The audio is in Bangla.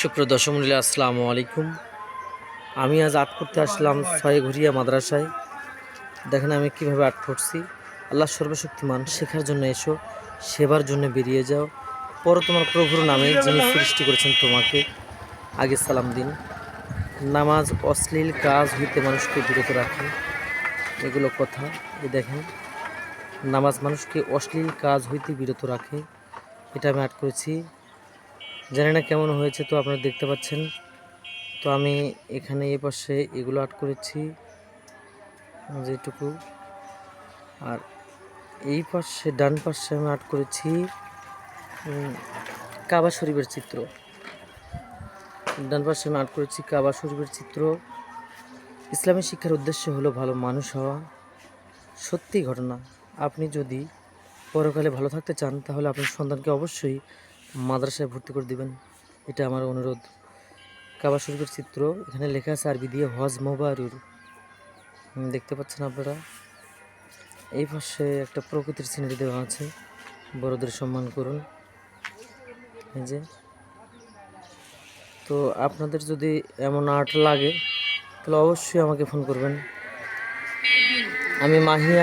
সুপ্রিয় দশমুল্লা আসসালামু আলাইকুম। আমি আজ আর্ট করতে আসলাম ছয় ঘুরিয়া মাদ্রাসায়। দেখেন আমি কীভাবে আর্ট করছি। আল্লাহ সর্বশক্তিমান, শেখার জন্য এসো, সেবার জন্য বেরিয়ে যাও। পর তোমার প্রভুর নামে যিনি সৃষ্টি করেছেন তোমাকে, আগে সালাম দিন। নামাজ অশ্লীল কাজ হইতে মানুষকে বিরত রাখে। এগুলো কথা এই দেখেন, নামাজ মানুষকে অশ্লীল কাজ হইতে বিরত রাখে। এটা আমি আর্ট করেছি। জানি না কেমন হয়েছে তো আপনারা দেখতে পাচ্ছেন। তো আমি এখানে এ পাশে এগুলো আর্ট করেছি, যেটুকু। আর এই পাশে, ডান পাশে আমি আর্ট করেছি কাবা শরীফের চিত্র। ডান পাশে আমি আর্ট করেছি কাবা শরীফের চিত্র। ইসলামী শিক্ষার উদ্দেশ্য হলো ভালো মানুষ হওয়া। সত্যি ঘটনা। আপনি যদি পরকালে ভালো থাকতে চান, তাহলে আপনার সন্তানকে অবশ্যই মাদ্রাসায় ভর্তি করে দিবেন। এটা আমার অনুরোধ। কাবা শরীফের চিত্র, এখানে লেখা আছে আরবি দিয়ে হজ মোবারুর। দেখতে পাচ্ছেন আপনারা? এই পাশে একটা প্রকৃতির সিনারি দেওয়া আছে। বড়দের সম্মান করুন। এই যে। তো আপনাদের যদি এমন আর্ট লাগে, তাহলে অবশ্যই আমাকে ফোন করবেন। আমি মাহিয়া